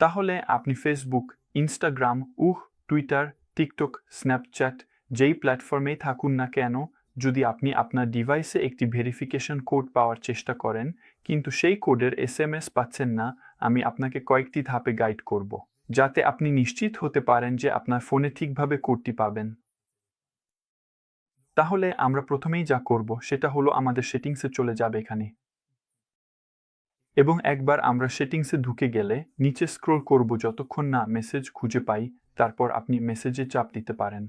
তাহলে আপনি Facebook Instagram uh Twitter TikTok Snapchat যেই প্ল্যাটফর্মেই থাকুন না কেন, যদি আপনি আপনার ডিভাইসে একটি ভেরিফিকেশন কোড পাওয়ার চেষ্টা করেন, কিন্তু সেই কোডের এস এম এস পাচ্ছেন না, আমি আপনাকে কয়েকটি ধাপে গাইড করব, যাতে আপনি নিশ্চিত হতে পারেন যে আপনার ফোনে ঠিকভাবে কোডটি পাবেন। তাহলে আমরা প্রথমেই যা করব, সেটা হলো আমাদের সেটিংসে চলে যাবে এখানে। এবং একবার আমরা সেটিংসে ঢুকে গেলে নিচে স্ক্রোল করব যতক্ষণ না মেসেজ খুঁজে পাই, তারপর আপনি মেসেজে চাপ দিতে পারেন।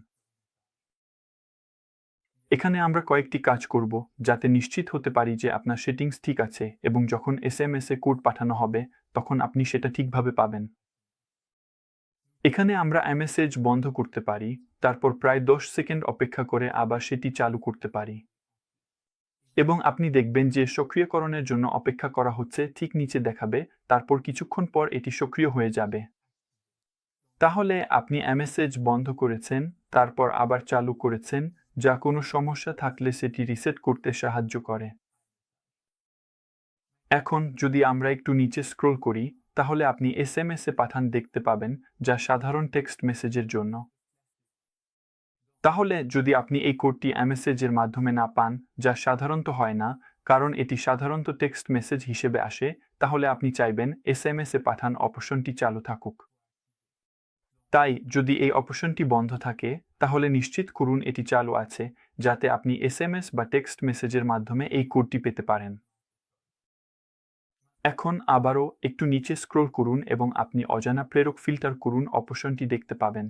এখানে আমরা কয়েকটি কাজ করব যাতে নিশ্চিত হতে পারি যে আপনার সেটিংস ঠিক আছে এবং যখন এস এম এস এ কোড পাঠানো হবে, তখন আপনি সেটা ঠিকভাবে পাবেন। এখানে আমরা এমএসএজ বন্ধ করতে পারি, তারপর প্রায় দশ সেকেন্ড অপেক্ষা করে আবার সেটি চালু করতে পারি। এবং আপনি দেখবেন যে সক্রিয়করণের জন্য অপেক্ষা করা হচ্ছে, ঠিক নিচে দেখাবে, তারপর কিছুক্ষণ পর এটি সক্রিয় হয়ে যাবে। তাহলে আপনি এমএসএজ বন্ধ করেছেন, তারপর আবার চালু করেছেন, যা কোনো সমস্যা থাকলে সেটি রিসেট করতে সাহায্য করে। এখন যদি আমরা একটু নিচে স্ক্রোল করি, তাহলে আপনি এস এম এ পাঠান দেখতে পাবেন, যা সাধারণ টেক্সট মেসেজের জন্য। তাহলে যদি আপনি এই কোডটি এমএসএজের মাধ্যমে না পান, যা সাধারণত হয় না, কারণ এটি সাধারণত টেক্সট মেসেজ হিসেবে আসে, তাহলে আপনি চাইবেন এস এম এস পাঠান অপশনটি চালু থাকুক। তাই, যদি এই অপশনটি বন্ধ থাকে, তাহলে নিশ্চিত করুন এটি চালু আছে, যাতে আপনি এস এম এস বা টেক্সট মেসেজের মাধ্যমে এই কোডটি পেতে পারেন। এখন আবারও একটু নিচে স্ক্রোল করুন এবং আপনি অজানা প্রেরক ফিল্টার করুন, অপশনটি দেখতে পাবেন।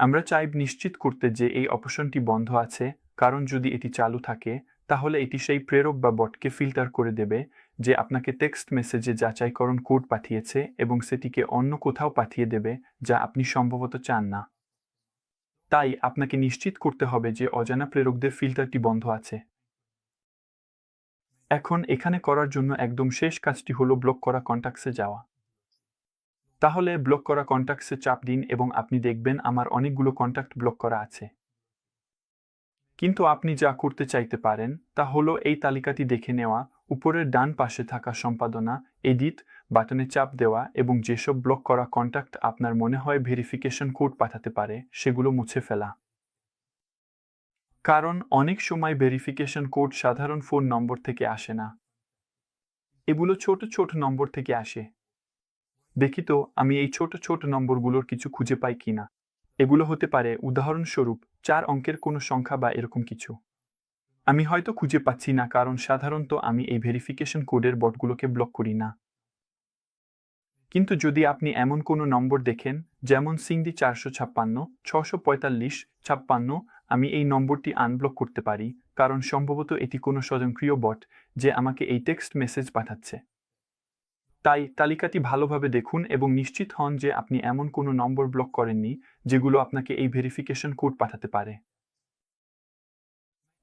আমরা চাইব নিশ্চিত করতে যে এই অপশনটি বন্ধ আছে, কারণ যদি এটি চালু থাকে, তাহলে এটি সেই প্রেরক বা বটকে ফিল্টার করে দেবে, যে আপনাকে টেক্সট মেসেজে যাচাইকরণ কোড পাঠিয়েছে এবং সেটিকে অন্য কোথাও পাঠিয়ে দেবে, যা আপনি সম্ভবত চান না। তাই আপনাকে নিশ্চিত করতে হবে যে অজানা প্রেরকদের ফিল্টারটি বন্ধ আছে। এখন এখানে করার জন্য একদম শেষ কাজটি হলো ব্লক করা কন্ট্যাক্টসে যাওয়া। তাহলে ব্লক করা কন্ট্যাক্টসে চাপ দিন এবং আপনি দেখবেন আমার অনেকগুলো কন্ট্যাক্ট ব্লক করা আছে। কিন্তু আপনি যা করতে চাইতে পারেন তা হলো এই তালিকাটি দেখে নেওয়া, উপরের ডান পাশে থাকা সম্পাদনা এডিট বাটনে চাপ দেওয়া এবং যেসব ব্লক করা কন্ট্যাক্ট আপনার মনে হয় ভেরিফিকেশন কোড পাঠাতে পারে সেগুলো মুছে ফেলা। কারণ অনেক সময় ভেরিফিকেশন কোড সাধারণ ফোন নম্বর থেকে আসে না। এগুলো ছোট ছোট নম্বর থেকে আসে। দেখি তো, আমি এই ছোট ছোট নম্বরগুলোর কিছু খুঁজে পাই কিনা। এগুলো হতে পারে, উদাহরণস্বরূপ, চার অঙ্কের কোনো সংখ্যা বা এরকম কিছু। আমি হয়তো খুঁজে পাচ্ছি না, কারণ সাধারণত আমি এই ভেরিফিকেশন কোডের বটগুলোকে ব্লক করি না। কিন্তু যদি আপনি এমন কোনো নম্বর দেখেন, যেমন সিংদি চারশো ছাপ্পান্ন, ছশো পঁয়তাল্লিশ, ছাপ্পান্ন, আমি এই নম্বরটি আনব্লক করতে পারি, কারণ সম্ভবত এটি কোনো স্বয়ংক্রিয় বট, যে আমাকে এই টেক্সট মেসেজ পাঠাচ্ছে। তাই তালিকাটি ভালোভাবে দেখুন এবং নিশ্চিত হন যে আপনি এমন কোনো নম্বর ব্লক করেননি যেগুলো আপনাকে এই ভেরিফিকেশন কোড পাঠাতে পারে।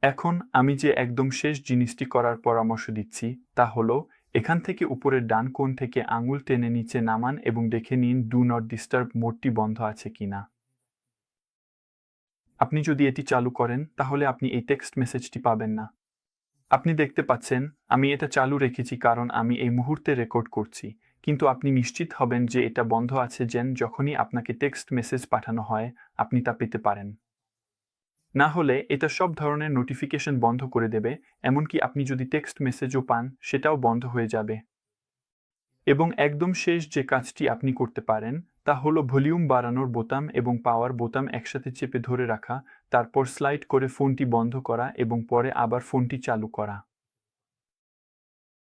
এখন আমি যে একদম শেষ জিনিসটি করার পরামর্শ দিচ্ছি তা হলো, এখান থেকে উপরের ডান কোণ থেকে আঙুল টেনে নিচে নামান এবং দেখে নিন ডু নট ডিস্টার্ব মোডটি বন্ধ আছে কিনা আপনি যদি এটি চালু করেন, তাহলে আপনি এই টেক্সট মেসেজটি পাবেন না। আপনি দেখতে পাচ্ছেন, আমি এটা চালু রেখেছি কারণ আমি এই মুহূর্তে রেকর্ড করছি। কিন্তু আপনি নিশ্চিত হবেন যে এটা বন্ধ আছে যেন যখনই আপনাকে টেক্সট মেসেজ পাঠানো হয়, আপনি তা পেতে পারেন। না হলে এটা সব ধরনের নোটিফিকেশন বন্ধ করে দেবে, এমনকি আপনি যদি টেক্সট মেসেজও পান, সেটাও বন্ধ হয়ে যাবে। এবং একদম শেষ যে কাজটি আপনি করতে পারেন তা হলো ভলিউম বাড়ানোর বোতাম এবং পাওয়ার বোতাম একসাথে চেপে ধরে রাখা, তারপর স্লাইড করে ফোনটি বন্ধ করা এবং পরে আবার ফোনটি চালু করা।